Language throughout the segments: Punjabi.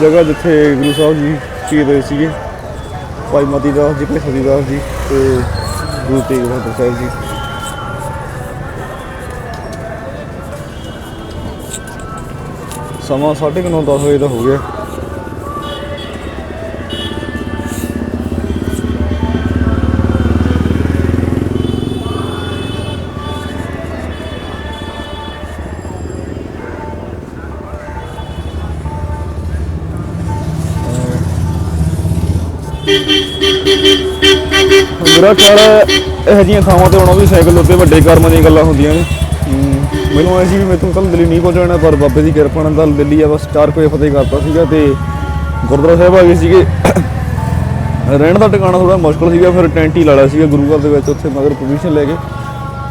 ਜਗ੍ਹਾ ਜਿੱਥੇ ਗੁਰੂ ਸਾਹਿਬ ਜੀ ਸ਼ਹੀਦ ਹੋਏ ਸੀਗੇ, ਭਾਈ ਮਤੀ ਦਾਸ ਜੀ, ਭਾਈ ਸਤੀ ਦਾਸ ਜੀ ਤੇ ਗੁਰੂ ਤੇਗ ਬਹਾਦਰ ਸਾਹਿਬ ਜੀ। ਸਮਾਂ 9:30 10 ਵਜੇ ਦਾ ਹੋ ਗਿਆ। ਮੇਰਾ ਖਿਆਲ ਹੈ, ਇਹੋ ਜਿਹੀਆਂ ਥਾਵਾਂ ਤੇ ਆਉਣਾ ਵੀ ਸਾਈਕਲ ਉੱਤੇ ਵੱਡੇ ਕਰਮਾਂ ਦੀਆਂ ਗੱਲਾਂ ਹੁੰਦੀਆਂ ਨੇ। ਮੈਨੂੰ ਐ ਸੀ ਵੀ ਮੈਥੋਂ ਕੱਲ ਦਿੱਲੀ ਨਹੀਂ ਪਹੁੰਚਣਾ, ਪਰ ਬਾਬੇ ਦੀ ਕਿਰਪਾ ਨਾਲ ਦਿੱਲੀ ਆ, ਬਸ 4 ਵਜੇ ਫਤਿਹ ਕਰਤਾ ਸੀਗਾ ਤੇ ਗੁਰਦੁਆਰਾ ਸਾਹਿਬ ਆ ਗਏ ਸੀਗੇ। ਰਹਿਣ ਦਾ ਟਿਕਾਣਾ ਥੋੜਾ ਮੁਸ਼ਕਲ ਸੀਗਾ, ਫਿਰ ਟੈਂਟ ਹੀ ਲਾ ਲਿਆ ਸੀਗਾ ਗੁਰੂ ਘਰ ਦੇ ਵਿੱਚ ਉੱਥੇ, ਮਗਰ ਪਰਮਿਸ਼ਨ ਲੈ ਕੇ।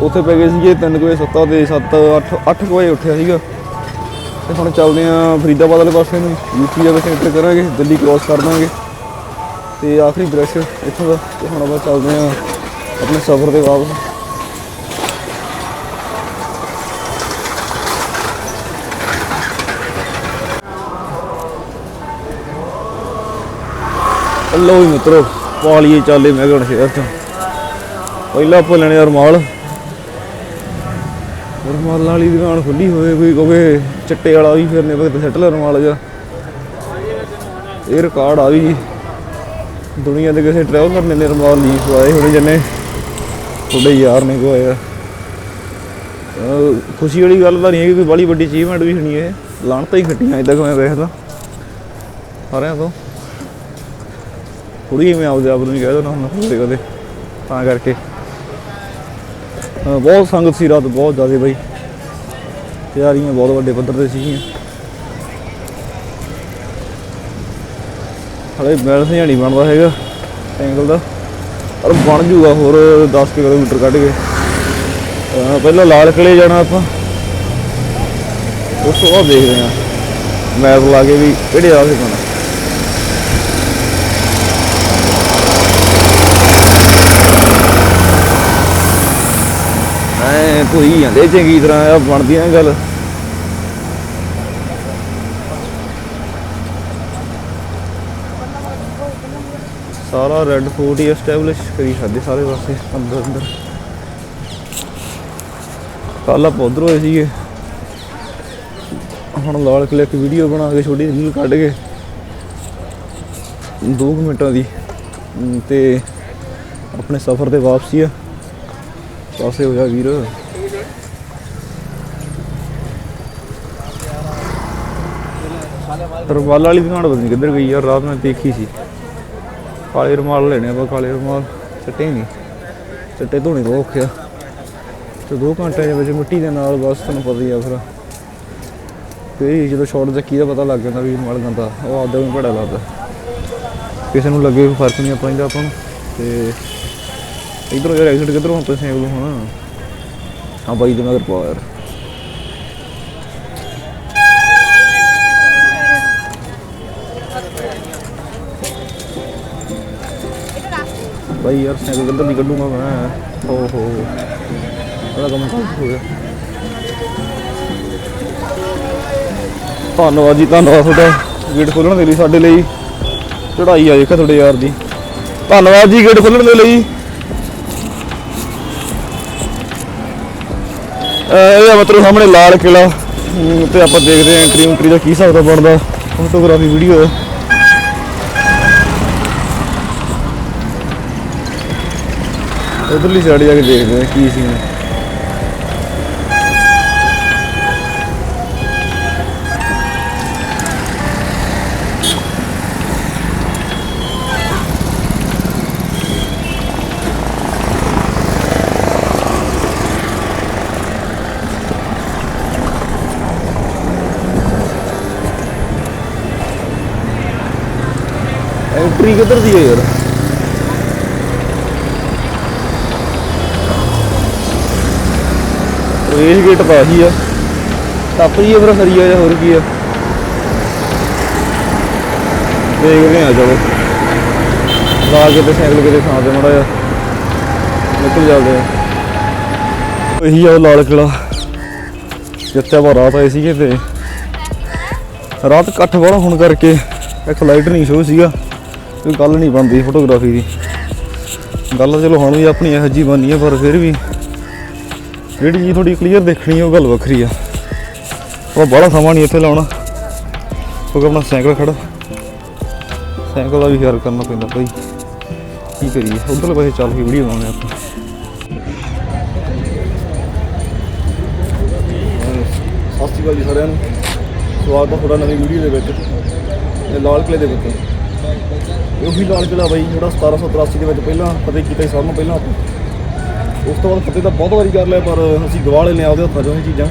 ਉੱਥੇ ਪੈ ਗਏ ਸੀਗੇ 3 ਵਜੇ 7 ਦੇ 7 8 8 ਵਜੇ ਉੱਠਿਆ ਸੀਗਾ। ਤੇ ਹੁਣ ਚੱਲਦੇ ਆਂ ਫਰੀਦਾਬਾਦ ਵਾਲੇ ਪਾਸੇ ਨੂੰ। ਯੂਪੀ ਦੇ ਵਿੱਚ ਐਂਟਰ ਕਰਾਂਗੇ, ਦਿੱਲੀ ਕ੍ਰਾਸ ਕਰ ਦਾਂਗੇ। ਤੇ ਆਖਰੀ ਬ੍ਰਸ਼ ਇੱਥੋਂ ਦਾ ਤੇ ਹੁਣ ਆਪਾਂ ਚੱਲਦੇ ਆਂ ਆਪਣੇ ਸਫ਼ਰ ਤੇ ਵਾਪਸ। ਲੋ ਵੀ ਮਿੱਤਰੋ, ਪਾਲੀਏ ਚਾਲੇ ਮੈਂ ਮੈਗਣ ਸ਼ਹਿਰ ਤੋਂ। ਪਹਿਲਾਂ ਆਪਾਂ ਲੈਣੇ ਆ ਰੁਮਾਲ। ਰੁਮਾਲਾਂ ਵਾਲੀ ਦੁਕਾਨ ਖੁੱਲੀ ਹੋਵੇ ਕੋਈ ਕਹੇ, ਚਿੱਟੇ ਵਾਲਾ ਵੀ ਫਿਰਨੇ ਵਕਤ ਸੱਟ ਲੈ ਰੁਮਾਲ ਜਾ ਇਹ ਰਿਕਾਰਡ ਆ ਵੀ। ਦੁਨੀਆ ਦੇ ਕਿਸੇ ਟਰੈਵਲਰ ਨੇ ਨੇ ਰੁਮਾਲ ਨਹੀਂ ਸਵਾਏ ਹੋਣੇ ਜੰਨੇ ਤੁਹਾਡੇ ਯਾਰ ਨੇ ਕੋਇਆ ਖੁਸ਼ੀ ਵਾਲੀ ਗੱਲ ਤਾਂ ਨਹੀਂ ਹੈ ਕਿ ਕੋਈ ਬੜੀ ਵੱਡੀ ਅਚੀਵਮੈਂਟ ਵੀ ਹੋਣੀ ਹੈ ਲਾਣਤਾਂ ਹੀ ਖੱਟੀਆਂ ਇਦਾਂ ਮੈਂ ਵੇਖਦਾ ਸਾਰਿਆਂ ਤੋਂ। ਥੋੜੀ ਮੈਂ ਆਪਦੇ ਆਪ ਨੂੰ ਨਹੀਂ ਕਹਿ ਦਿੰਦਾ ਹੁੰਦਾ ਕਦੇ ਤਾਂ ਕਰਕੇ। ਬਹੁਤ ਸੰਗਤ ਸੀ ਰਾਤ, ਬਹੁਤ ਜ਼ਿਆਦਾ ਬਈ। ਤਿਆਰੀਆਂ ਬਹੁਤ ਵੱਡੇ ਪੱਧਰ ਤੇ ਸੀਗੀਆਂ। ਹਲੇ ਬੈਲੈਂਸ ਨਹੀਂ ਬਣਦਾ ਹੈਗਾ ਐਂਗਲ ਦਾ। ਪਰ ਬਣ ਜੂਗਾ ਹੋਰ 10 ਕਿਲੋਮੀਟਰ ਕੱਢ ਕੇ। ਪਹਿਲਾਂ ਲਾਲ ਕਿਲੇ ਜਾਣਾ ਆਪਾਂ। ਉਸ ਤੋਂ ਬਾਅਦ ਦੇਖਦੇ ਹਾਂ। ਮੈਪ ਲਾ ਕੇ ਵੀ ਕਿਹੜੇ ਰਾਹ ਤੇ ਜਾਣਾ ਐ ਕੋਈ ਜਾਂਦੇ ਚੰਗੀ ਤਰ੍ਹਾਂ ਆ, ਬਣਦੀਆਂ ਗੱਲ। ਸਾਰਾ ਰੈੱਡ ਫੋਰਟ ਹੀ ਐਸਟੈਬਲਿਸ਼ ਕਰੀ ਸਾਡੇ ਸਾਰੇ ਪਾਸੇ ਅੰਦਰ ਅੰਦਰ। ਕੱਲ ਆਪਾਂ ਉੱਧਰ ਹੋਏ ਸੀਗੇ। ਹੁਣ ਲਾਲ ਕਿਲੇ ਇੱਕ ਵੀਡੀਓ ਬਣਾ ਕੇ ਛੋਟੀ ਰੀਲ ਕੱਢ ਕੇ। 2 ਮਿੰਟਾਂ ਦੀ। ਅਮ, ਤੇ ਆਪਣੇ ਸਫ਼ਰ ਤੇ ਵਾਪਸੀ ਆ। ਪਾਸੇ ਹੋ ਜਾ ਵੀਰ। ਰੁਮਾਲ ਵਾਲੀ ਦੁਕਾਨ ਪਤਾ ਨਹੀਂ ਕਿੱਧਰ ਗਈ ਯਾਰ ਰਾਤ ਮੈਂ ਦੇਖੀ ਸੀ। ਕਾਲੇ ਰੁਮਾਲ ਲੈਣੇ ਆਪਾਂ, ਕਾਲੇ ਰੁਮਾਲ। ਚਿੱਟੇ ਨਹੀਂ। ਚਿੱਟੇ ਧੋਣੇ ਬਹੁਤ ਔਖੇ ਆ। ਤੇ 2 ਘੰਟੇ ਦੇ ਵਿੱਚ ਮਿੱਟੀ ਦੇ ਨਾਲ ਬਸ ਤੁਹਾਨੂੰ ਪਤਾ ਹੀ ਆ ਫਿਰ। ਫਿਰ ਜਦੋਂ ਸ਼ਾਰਟ ਚੱਕੀ ਦਾ ਪਤਾ ਲੱਗ ਜਾਂਦਾ ਵੀ ਰੁਮਾਲ ਗੰਦਾ, ਉਹ ਆਪਦਾ ਵੀ ਬੜਾ ਲੱਗਦਾ। ਕਿਸੇ ਨੂੰ ਲੱਗੇ ਕੋਈ ਫ਼ਰਕ ਨਹੀਂ ਪੈਂਦਾ ਆਪਾਂ ਨੂੰ। ਤੇ ਇਧਰੋਂ ਯਾਰ ਐਕਸੀਡੈਂਟ ਕਿੱਧਰੋਂ ਹੁਣ ਪੈਸੇ ਆਉਂ ਹੁਣ? ਹਾਂ ਬਾਈ ਦੇ ਮਗਰ ਪਾ ਬਾਈ ਯਾਰ ਸਾਈਕਲ ਕਿੱਧਰ ਨਹੀਂ ਕੱਢੂੰਗਾ ਮੈਂ। ਓ ਹੋ ਬੜਾ ਕੰਮ ਹੋ ਗਿਆ। ਧੰਨਵਾਦ ਜੀ ਧੰਨਵਾਦ ਤੁਹਾਡਾ। ਗੇਟ ਖੋਲਣ ਦੇ ਲਈ ਸਾਡੇ ਲਈ। ਚੜਾਈ ਆ ਦੇਖਾ ਤੁਹਾਡੇ ਯਾਰ ਦੀ। ਧੰਨਵਾਦ ਜੀ ਗੇਟ ਖੋਲਣ ਦੇ ਲਈ। ਇਹ ਆ ਮਤਲਬ ਸਾਹਮਣੇ ਲਾਲ ਕਿਲਾ ਤੇ ਆਪਾਂ ਦੇਖਦੇ ਹਾਂ ਐਂਟਰੀ ਐਂਟਰੀ ਦਾ ਕੀ ਹਿਸਾਬ ਦਾ ਬਣਦਾ। ਫੋਟੋਗ੍ਰਾਫੀ ਵੀਡੀਓ ਉਧਰਲੀ ਸਾਈਡ ਜਾ ਕੇ ਦੇਖਦੇ ਹਾਂ ਕੀ ਸੀ ਐਂਟਰੀ ਕਿੱਧਰ ਦੀ ਹੈ ਯਾਰ ਰੇਸ ਗੇਟ ਪਾ ਹੀ ਆ। ਟੱਪ ਜੀ ਫਿਰ ਸਰੀਆ ਜਾਂ ਹੋਰ ਕੀ ਆ। ਦੇਖਦੇ ਆ ਚਲੋ ਲਾ ਕੇ ਤੇ ਸਾਈਕਲ ਕਿਤੇ ਥਾਂ ਤੇ ਮੜਾ ਜਾ ਨਿਕਲ ਜਾਂਦੇ ਆ। ਇਹੀ ਆ ਉਹ ਲਾਲ ਕਿਲਾ ਜਿੱਥੇ ਆਪਾਂ ਰਾਤ ਆਏ ਸੀਗੇ ਤੇ ਰਾਤ ਇਕੱਠ ਬੜਾ ਹੋਣ ਕਰਕੇ ਇੱਕ ਲਾਈਟ ਨਹੀਂ ਸ਼ੋ ਸੀਗਾ। ਕੋਈ ਗੱਲ ਨਹੀਂ ਬਣਦੀ ਫੋਟੋਗ੍ਰਾਫੀ ਦੀ। ਗੱਲ ਚਲੋ ਹੁਣ ਵੀ ਆਪਣੀ ਇਹੋ ਜਿਹੀ ਬਣਨੀ ਹੈ ਪਰ ਫਿਰ ਵੀ ਜਿਹੜੀ ਜੀ ਤੁਹਾਡੀ ਕਲੀਅਰ ਦੇਖਣੀ ਉਹ ਗੱਲ ਵੱਖਰੀ ਆ। ਉਹ ਬੜਾ ਸਮਾਂ ਨਹੀਂ ਇੱਥੇ ਲਾਉਣਾ। ਕਿਉਂਕਿ ਆਪਣਾ ਸਾਈਕਲ ਖੜਾ। ਸਾਈਕਲ ਦਾ ਵੀ ਖਿਆਲ ਕਰਨਾ ਪੈਂਦਾ ਭਾਈ ਕੀ ਕਰੀਏ? ਉਧਰਲੇ ਪਾਸੇ ਚੱਲ ਕੇ ਵੀਡੀਓ ਬਣਾਉਂਦੇ ਆਪਾਂ। ਸਤਿ ਸ਼੍ਰੀ ਅਕਾਲ ਜੀ ਸਾਰਿਆਂ ਨੂੰ। ਸਵਾਗਤ ਹੈ ਤੁਹਾਡਾ ਨਵੀਂ ਵੀਡੀਓ ਦੇ ਵਿੱਚ। ਇਹ ਲਾਲ ਕਿਲੇ ਦੇ ਵਿੱਚ। ਉਹੀ ਲਾਲ ਕਿਲਾ ਬਾਈ, ਜਿਹੜਾ 1783 ਦੇ ਵਿੱਚ ਪਹਿਲਾਂ ਫਤਿਹ ਕੀਤਾ ਸੀ, ਸਭ ਨੂੰ ਪਹਿਲਾਂ ਆਪਾਂ। ਉਸ ਤੋਂ ਬਾਅਦ ਫਤਿਹ ਤਾਂ ਬਹੁਤ ਵਾਰੀ ਕਰ ਲਿਆ, ਪਰ ਅਸੀਂ ਗਵਾ ਲੈਨੇ ਆਪਦੇ ਹੱਥਾਂ 'ਚੋਂ ਇਹ ਚੀਜ਼ਾਂ,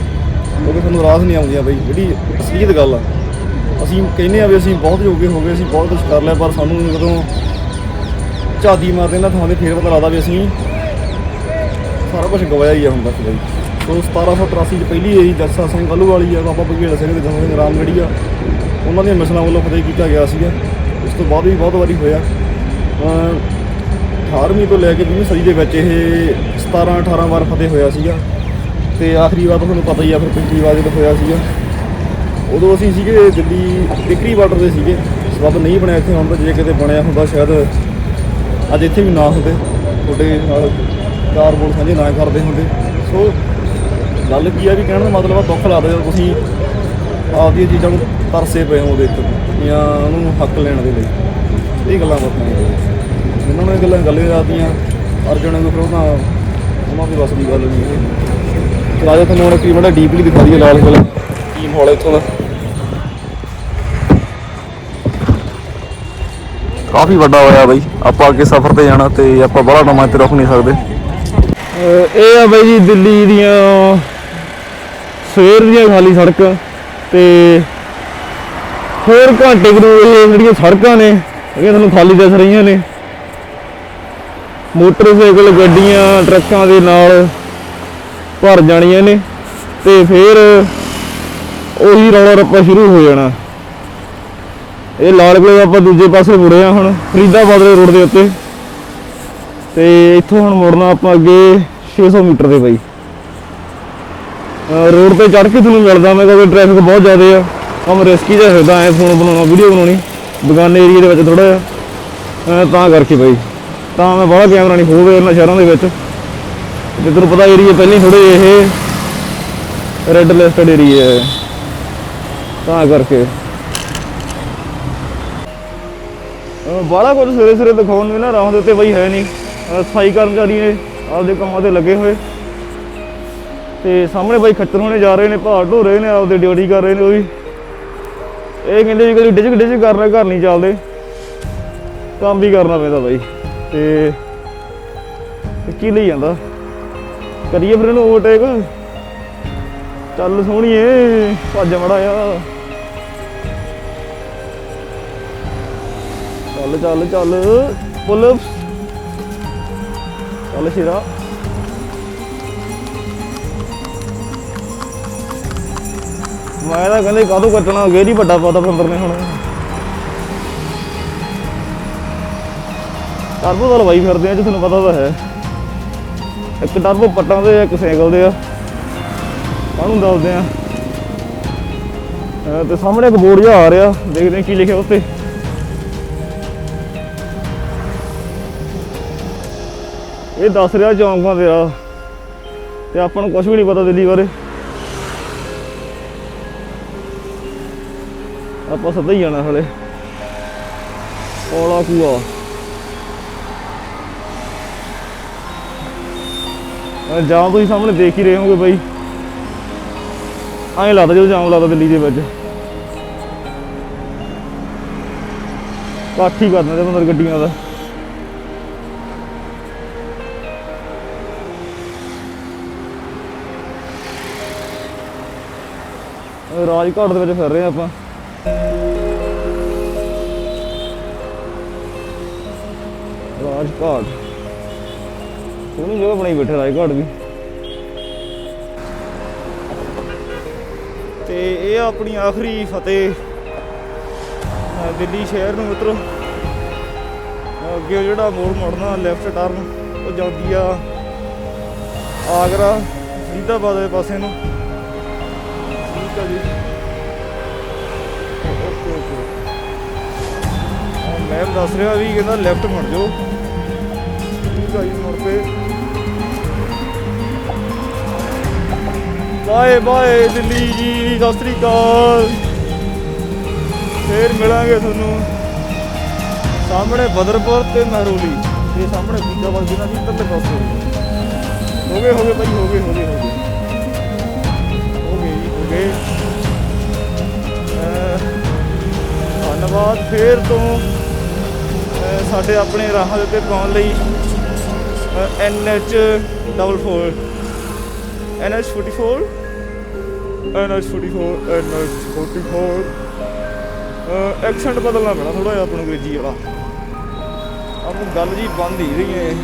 ਕਿਉਂਕਿ ਸਾਨੂੰ ਰਾਸ ਨਹੀਂ ਆਉਂਦੀਆਂ ਬਈ, ਜਿਹੜੀ ਅਸਲੀਅਤ ਗੱਲ ਆ। ਅਸੀਂ ਕਹਿੰਦੇ ਆ ਵੀ ਅਸੀਂ ਬਹੁਤ ਯੋਗੇ ਹੋ ਗਏ, ਅਸੀਂ ਬਹੁਤ ਕੁਝ ਕਰ ਲਿਆ, ਪਰ ਸਾਨੂੰ ਜਦੋਂ ਝਾਦੀ ਮਾਰਦੇ ਇਹਨਾਂ ਥਾਂ ਤੇ ਫੇਰ ਪਤਾ ਲੱਗਦਾ ਵੀ ਅਸੀਂ ਸਾਰਾ ਕੁਝ ਗਵਾਇਆ ਹੀ ਆ ਹੁਣ ਤੱਕ ਬਾਈ। ਸੋ 1783 ਚ ਪਹਿਲੀ ਇਹੀ ਜੱਸਾ ਸਿੰਘ ਵੱਲੂ ਵਾਲੀ ਆ, ਬਾਬਾ ਬਗੇੜ ਸਿੰਘ ਦੇ ਜਸਾ ਸਿੰਘ ਰਾਮਗੜੀ ਆ, ਉਹਨਾਂ ਦੀਆਂ ਮਿਸਲਾਂ ਵੱਲੋਂ ਫਤਿਹ ਕੀਤਾ ਗਿਆ ਸੀਗਾ। ਉਸ ਤੋਂ ਬਾਅਦ ਵੀ ਬਹੁਤ ਵਾਰੀ ਹੋਇਆ। 18ਵੀਂ ਤੋਂ ਲੈ ਕੇ 20ਵੀਂ ਸਦੀ ਦੇ ਵਿੱਚ ਇਹ 17 18 ਵਾਰ ਫਤਿਹ ਹੋਇਆ ਸੀਗਾ। ਤੇ ਆਖਰੀ ਵਾਰ ਤਾਂ ਤੁਹਾਨੂੰ ਪਤਾ ਹੀ ਆ, ਫਿਰ ਪਿਛਲੀ ਵਾਰ ਜਦੋਂ ਹੋਇਆ ਸੀਗਾ। ਉਦੋਂ ਅਸੀਂ ਸੀਗੇ ਦਿੱਲੀ ਟਿਕਰੀ ਬਾਰਡਰ ਦੇ ਸੀਗੇ। ਸਬਬ ਨਹੀਂ ਬਣਿਆ ਇੱਥੇ ਹੁਣ ਤਾਂ ਜੇ ਕਿਤੇ ਬਣਿਆ ਹੁੰਦਾ ਸ਼ਾਇਦ ਅੱਜ ਇੱਥੇ ਵੀ ਨਾ ਹੁੰਦੇ। ਤੁਹਾਡੇ ਨਾਲ ਚਾਰ ਬੋਲ ਸਾਂਝੇ ਨਾ ਕਰਦੇ ਹੁੰਦੇ। ਸੋ ਗੱਲ ਕੀ ਆ ਵੀ ਕਹਿਣ ਦਾ ਮਤਲਬ ਆ, ਦੁੱਖ ਲੱਗਦਾ ਜਦੋਂ ਤੁਸੀਂ ਆਪਦੀਆਂ ਚੀਜ਼ਾਂ ਨੂੰ ਤਰਸੇ ਪਏ ਹੋ ਉਹਦੇ ਉੱਤੇ। ਜਾਂ ਉਹਨੂੰ ਹੱਕ ਲੈਣ ਦੇ ਲਈ। ਇਹ ਗੱਲਾਂ ਬਾਤਾਂ ਨੇ। ਇਹਨਾਂ ਨੂੰ ਇਹ ਗੱਲਾਂ ਗੱਲੇ ਰਾਦੀਆਂ ਅਰਜਨ ਨੂੰ ਫਿਰ ਉਹਨਾਂ ਉਹਨਾਂ ਦੀ ਬਸ ਦੀ ਗੱਲ ਨਹੀਂ ਇਹ ਚਲਾ ਜਾ ਤੁਹਾਨੂੰ ਹੁਣ ਕੀ ਬੜਾ ਡੀਪਲੀ ਦਿਖਾ ਦਈਏ ਲਾਲ ਕਿਲਾ ਕੀ ਮਾਹੌਲ ਹੈ ਇੱਥੋਂ ਦਾ। ਕਾਫੀ ਵੱਡਾ ਹੋਇਆ ਬਾਈ। ਆਪਾਂ ਅੱਗੇ ਸਫ਼ਰ ਤੇ ਜਾਣਾ ਤੇ ਆਪਾਂ ਬੜਾ ਨਵਾਂ ਤੇ ਰੁਕ ਨਹੀਂ ਸਕਦੇ। ਇਹ ਆ ਬਾਈ ਜੀ ਦਿੱਲੀ ਦੀਆਂ ਸਵੇਰ ਦੀਆਂ ਖਾਲੀ ਸੜਕ ਤੇ ਹੋਰ ਘੰਟੇ ਕੁ ਨੂੰ ਇਹ ਜਿਹੜੀਆਂ ਸੜਕਾਂ ਨੇ ਜਿਹੜੀਆਂ ਤੁਹਾਨੂੰ ਖਾਲੀ ਦਿਸ ਰਹੀਆਂ ਨੇ। ਮੋਟਰਸਾਈਕਲ, ਗੱਡੀਆਂ, ਟਰੱਕਾਂ ਦੇ ਨਾਲ ਭਰ ਜਾਣੀਆਂ ਨੇ ਤੇ ਫਿਰ ਉਹੀ ਰੌਲਾ ਰੱਪਾ ਸ਼ੁਰੂ ਹੋ ਜਾਣਾ। ਇਹ ਲਾਲ ਕਿਲੇ ਆਪਾਂ ਦੂਜੇ ਪਾਸੇ ਮੁੜੇ ਆ ਹੁਣ ਫਰੀਦਾਬਾਦ ਦੇ ਰੋਡ ਦੇ ਉੱਤੇ। ਤੇ ਇੱਥੋਂ ਹੁਣ ਮੁੜਨਾ ਆਪਾਂ ਅੱਗੇ 600 ਮੀਟਰ ਦੇ ਬਾਈ। ਰੋਡ ਤੇ ਚੜ ਕੇ ਤੁਹਾਨੂੰ ਮਿਲਦਾ ਮੈਂ ਕਿਉਂਕਿ ਟ੍ਰੈਫਿਕ ਬਹੁਤ ਜ਼ਿਆਦਾ ਆ। ਕੰਮ ਰਿਸਕੀ ਜਿਹਾ ਹੁੰਦਾ ਐ ਫੋਨ ਬਣਾਉਣਾ ਵੀਡੀਓ ਬਣਾਉਣੀ। ਬਗਾਨੇ ਏਰੀਆ ਦੇ ਵਿੱਚ ਥੋੜਾ ਜਿਹਾ। ਅਹ ਤਾਂ ਕਰਕੇ ਬਾਈ। ਤਾਂ ਮੈਂ ਬਾਹਲਾ ਕੈਮਰਾ ਨਹੀਂ ਖੋਲ ਇਹਨਾਂ ਸ਼ਹਿਰਾਂ ਦੇ ਵਿੱਚ। ਤੇ ਤੈਨੂੰ ਪਤਾ ਏਰੀਆ ਪਹਿਲਾਂ ਥੋੜੇ ਇਹ ਰੈੱਡ ਲਿਸਟਡ ਏਰੀਆ ਹੈ। ਤਾਂ ਕਰਕੇ। ਬਾਹਲਾ ਕੁਝ ਸਵੇਰੇ ਸਵੇਰੇ ਦਿਖਾਉਣ ਨੂੰ ਨਾ ਰਾਹ ਦੇ ਉੱਤੇ ਬਈ ਹੈ ਨਹੀਂ। ਸਫ਼ਾਈ ਕਰਮਚਾਰੀ ਨੇ ਆਪਦੇ ਕੰਮਾਂ ਤੇ ਲੱਗੇ ਹੋਏ। ਤੇ ਸਾਹਮਣੇ ਬਾਈ ਖੱਤਰ ਹੋਣੇ ਜਾ ਰਹੇ ਨੇ, ਭਾਰ ਢੋ ਰਹੇ ਨੇ, ਆਪਦੇ ਡਿਊਟੀ ਕਰ ਰਹੇ ਨੇ ਉਹ ਵੀ। ਇਹ ਕਹਿੰਦੇ ਵੀ ਕਦੀ ਡਿਜਕ ਡਿਜਕ ਕਰਨਾ, ਘਰ ਨਹੀਂ ਚੱਲਦੇ। ਕੰਮ ਵੀ ਕਰਨਾ ਪੈਂਦਾ ਬਾਈ। ਤੇ ਕੀ ਲਈ ਜਾਂਦਾ? ਕਰੀਏ ਫਿਰ ਇਹਨੂੰ ਓਵਰਟੇਕ ਚੱਲ ਸੋਹਣੀਏ, ਭੱਜ ਮੜਾ ਆ ਚੱਲ ਚੱਲ ਚੱਲ ਪੁੱਲ ਚੱਲ ਸ਼ੇਰਾ। ਮੈਂ ਤਾਂ ਕਹਿੰਦੇ ਕਾਹਦੋਂ ਕੱਟਣਾ ਗੇਰੀ ਵੱਡਾ ਪਤਾ ਬੰਦਰ ਨੇ ਹੁਣ। ਟਰਬੋ ਤਾਂ ਲਵਾਈ ਫਿਰਦੇ ਆ ਜੇ ਤੁਹਾਨੂੰ ਪਤਾ ਤਾਂ ਹੈ। ਇੱਕ ਟਰਬੋ ਪੱਟਾਂ ਦੇ ਆ, ਇੱਕ ਸਾਈਕਲ ਦੇ ਆ। ਕਾਹਨੂੰ ਦੱਸਦੇ ਆ? ਤੇ ਸਾਹਮਣੇ ਇੱਕ ਬੋਰਡ ਜਿਹਾ ਆ ਰਿਹਾ ਦੇਖਦੇ ਆ ਕੀ ਲਿਖਿਆ ਉੱਤੇ। ਇਹ ਦੱਸ ਰਿਹਾ ਚੌਂਕਾਂ ਦੇ ਆ। ਤੇ ਆਪਾਂ ਨੂੰ ਕੁਝ ਵੀ ਨਹੀਂ ਪਤਾ ਦਿੱਲੀ ਬਾਰੇ। ਆਪਾਂ ਸਿੱਧਾ ਹੀ ਜਾਣਾ ਹਲੇ। ਕੋਲਾ ਕੂਆ। ਜਾਮ ਤੁਸੀਂ ਸਾਹਮਣੇ ਦੇਖ ਹੀ ਰਹੇ ਹੋਗੇ ਬਾਈ। ਐਂ ਲੱਗਦਾ ਜਦੋਂ ਜਾਮ ਲੱਗਦਾ ਦਿੱਲੀ ਦੇ ਵਿੱਚ। ਕਾਠੀ ਹੀ ਕਰਨਾ ਤੇ ਅੰਦਰ ਗੱਡੀਆਂ ਦਾ। ਅਹ ਰਾਜਘਾਟ ਦੇ ਵਿੱਚ ਫਿਰ ਰਹੇ ਹਾਂ ਆਪਾਂ। ਰਾਜਘਾਟ ਸੋਹਣੀ ਜਗ੍ਹਾ ਬਣਾਈ ਬੈਠੇ ਰਾਜਘਾਟ ਵੀ। ਤੇ ਇਹ ਆਪਣੀ ਆਖਰੀ ਫਤਿਹ ਦਿੱਲੀ ਸ਼ਹਿਰ ਨੂੰ ਮਿੱਤਰੋ। ਅੱਗੇ ਜਿਹੜਾ ਮੋੜ ਮੁੜਨਾ ਲੈਫਟ ਟਰਨ ਉਹ ਜਾਂਦੀ ਆ ਆਗਰਾ ਫਰੀਦਾਬਾਦ ਦੇ ਪਾਸੇ ਨੂੰ। ਠੀਕ ਆ ਜੀ। Okay okay. ਮੈਮ ਦੱਸ ਰਿਹਾ ਵੀ ਕਹਿੰਦਾ ਲੈਫਟ ਮੁੜ ਜਾਓ। ਠੀਕ ਜੀ ਮੁੜ ਪਏ ਬਾਏ ਬਾਏ ਦਿੱਲੀ ਜੀ, ਸਤਿ ਸ੍ਰੀ ਅਕਾਲ। ਫੇਰ ਮਿਲਾਂਗੇ ਤੁਹਾਨੂੰ। ਸਾਹਮਣੇ ਬਦਰਪੁਰ ਤੇ ਮਹਿਰੋਲੀ ਤੇ ਸਾਹਮਣੇ ਫਰੀਦਾਬਾਦ ਜ਼ਿਲ੍ਹਾ ਜੀ ਇੱਧਰਲੇ ਪਾਸੇ ਹੋ ਗਏ ਹੋ ਗਏ ਭਾਈ ਹੋ ਗਏ ਹੋ ਗਏ ਹੋ ਗਏ। ਹੋ ਗਏ ਹੋ ਗਏ। ਧੰਨਵਾਦ ਫੇਰ ਤੋਂ। ਸਾਡੇ ਆਪਣੇ ਰਾਹਾਂ ਦੇ ਉੱਤੇ ਪਾਉਣ ਲਈ। NH 44 NH 44 NH 44 NH 44 accent ਬਦਲਣਾ ਪੈਣਾ ਥੋੜਾ ਜਿਹਾ ਆਪਣਾ ਅੰਗਰੇਜ਼ੀ ਵਾਲਾ। ਆਪਾਂ ਗੱਲ ਜੀ ਬੰਦ ਹੀ ਰਹੀ ਹੈ।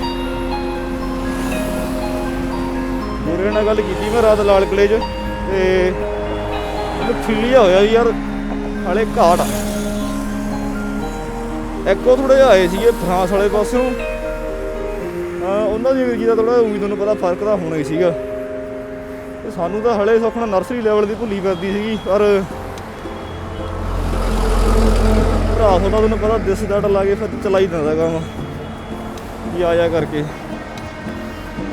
ਮੇਰੇ ਨਾਲ ਗੱਲ ਕੀਤੀ ਮੈਂ ਰਾਤ ਲਾਲ ਕਿਲੇ 'ਚ ਤੇ ਮੈਨੂੰ ਫੀਲ ਹੋਇਆ ਵੀ ਯਾਰ, ਹਾਲੇ ਘਾਟ। ਇੱਕੋ ਥੋੜੇ ਜਿਹਾ ਆਏ ਸੀਗੇ ਫਰਾਂਸ ਵਾਲੇ ਪਾਸਿਓਂ। ਉਹਨਾਂ ਦੀ ਅੰਗਰੇਜ਼ੀ ਦਾ ਥੋੜਾ ਉਹੀ ਤੁਹਾਨੂੰ ਪਤਾ ਫ਼ਰਕ ਤਾਂ ਹੋਣਾ ਹੀ ਸੀਗਾ। ਤੇ ਸਾਨੂੰ ਤਾਂ ਹਲੇ ਸੁਖਣਾ ਨਰਸਰੀ ਲੈਵਲ ਦੀ ਭੁੱਲੀ ਪੈਂਦੀ ਸੀਗੀ, ਪਰ ਭਰਾ ਤੁਹਾਡਾ ਤੁਹਾਨੂੰ ਪਤਾ ਦਿਸ ਡਾਟ ਲਾ ਕੇ ਫਿਰ ਚਲਾਈ ਦਿੰਦਾ ਕੰਮ ਕੀ ਆ ਜਾ ਕਰਕੇ।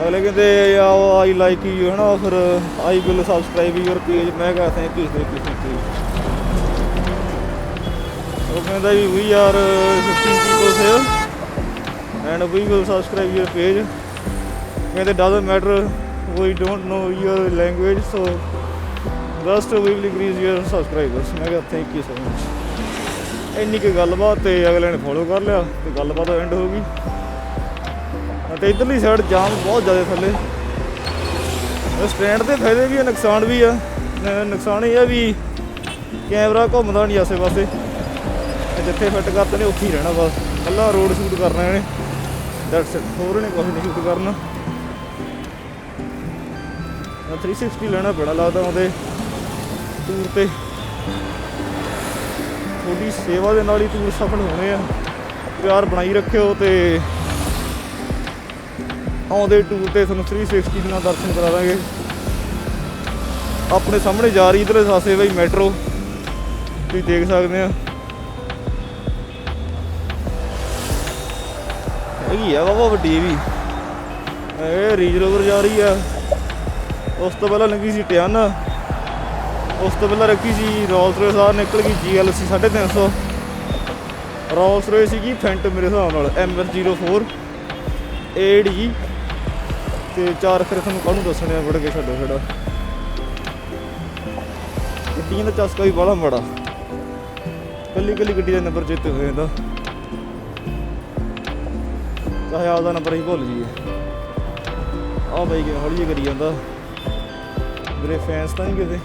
ਅਗਲੇ ਕਹਿੰਦੇ ਆ ਆਈ ਲਾਈਕ ਯੂ ਹੈ ਨਾ ਫਿਰ I will subscribe your page ਮੈਂ ਕਹਾ thank you thank you thank you ਉਹ ਕਹਿੰਦਾ ਵੀ we are 15 people here and we will subscribe your page ਕਹਿੰਦੇ doesn't matter we don't know your language so just we will increase your subscribers ਮੈਂ ਕਿਹਾ ਥੈਂਕ ਯੂ ਸੋ ਮਚ ਇੰਨੀ ਕੁ ਗੱਲਬਾਤ ਤੇ ਅਗਲੇ ਨੇ ਫੋਲੋ ਕਰ ਲਿਆ ਤੇ ਗੱਲਬਾਤ ਐਂਡ ਹੋ ਗਈ। ਅਤੇ ਇਧਰਲੀ ਸਾਈਡ ਜਾਮ ਬਹੁਤ ਜ਼ਿਆਦਾ ਥੱਲੇ। ਸਟੈਂਡ ਦੇ ਫਾਇਦੇ ਵੀ ਆ, ਨੁਕਸਾਨ ਵੀ ਆ। ਨੁਕਸਾਨ ਇਹ ਆ ਵੀ ਕੈਮਰਾ ਘੁੰਮਦਾ ਨਹੀਂ ਆਸੇ ਪਾਸੇ ਤੇ ਜਿੱਥੇ ਫਿੱਟ ਕਰਦੇ ਨੇ, ਉੱਥੇ ਹੀ ਰਹਿਣਾ ਬਸ। ਕੱਲਾ ਰੋਡ ਸ਼ੂਟ ਕਰਨਾ ਇਹਨੇ। ਦੈਟਸ ਇਟ ਹੋਰ ਨੇ ਕੁਝ ਨਹੀਂ ਸ਼ੂਟ ਕਰਨਾ। ਆਹ 360 ਲੈਣਾ ਬੜਾ ਲੱਗਦਾ ਉਹਦੇ ਟੂਰ ਤੇ। ਤੁਹਾਡੀ ਸੇਵਾ ਦੇ ਨਾਲ ਹੀ ਟੂਰ ਸਫਲ ਹੋਣੇ ਆ। ਪਿਆਰ ਬਣਾਈ ਰੱਖਿਓ ਤੇ ਆਉਂਦੇ ਟੂਰ ਤੇ ਤੁਹਾਨੂੰ 360 ਨਾਲ ਦਰਸ਼ਨ ਕਰਾ ਦਾਂਗੇ। ਆਪਣੇ ਸਾਹਮਣੇ ਜਾ ਰਹੀ ਇਧਰਲੇ ਪਾਸੇ ਬਈ ਮੈਟਰੋ ਤੁਸੀਂ ਦੇਖ ਸਕਦੇ ਆ। ਹੈਗੀ ਆ ਬਾਬਾ ਵੱਡੀ ਵੀ। ਇਹ ਰੀਜ ਰੋਵਰ ਜਾ ਰਹੀ ਆ। ਉਸ ਤੋਂ ਪਹਿਲਾਂ ਲੱਗੀ ਸੀ ਟਿਆਨ ਉਸ ਤੋਂ ਪਹਿਲਾਂ ਰੱਖੀ ਸੀ ਰੋਲਸ ਰੋਇਸ ਆ, ਨਿਕਲ ਗਈ GLC 350 ਰੋਲਸ ਰੋਇਸ ਸੀਗੀ ਫੈਂਟ ਮੇਰੇ ਹਿਸਾਬ ਨਾਲ ML04 AD ਤੇ ਚਾਰ ਅੱਖਰ ਤੁਹਾਨੂੰ ਕਾਹਨੂੰ ਦੱਸਣੇ ਆ ਵੜ ਕੇ ਛੱਡੋ ਛੜਾ। ਗੱਡੀਆਂ ਦਾ ਚਸਕਾ ਵੀ ਬੜਾ ਮਾੜਾ। ਕੱਲੀ ਕੱਲੀ ਗੱਡੀ ਦਾ ਨੰਬਰ ਚੇਤੇ ਹੋ ਜਾਂਦਾ। ਚਾਹੇ ਆਪਦਾ ਨੰਬਰ ਹੀ ਭੁੱਲ ਜੀਏ ਆ ਬਾਈ ਕਿਵੇਂ ਹੌਲੀ ਜਿਹੀ ਕਰੀ ਜਾਂਦਾ। ਮੇਰੇ ਫੈਨਸ ਤਾਂ ਨਹੀਂ ਕਿਤੇ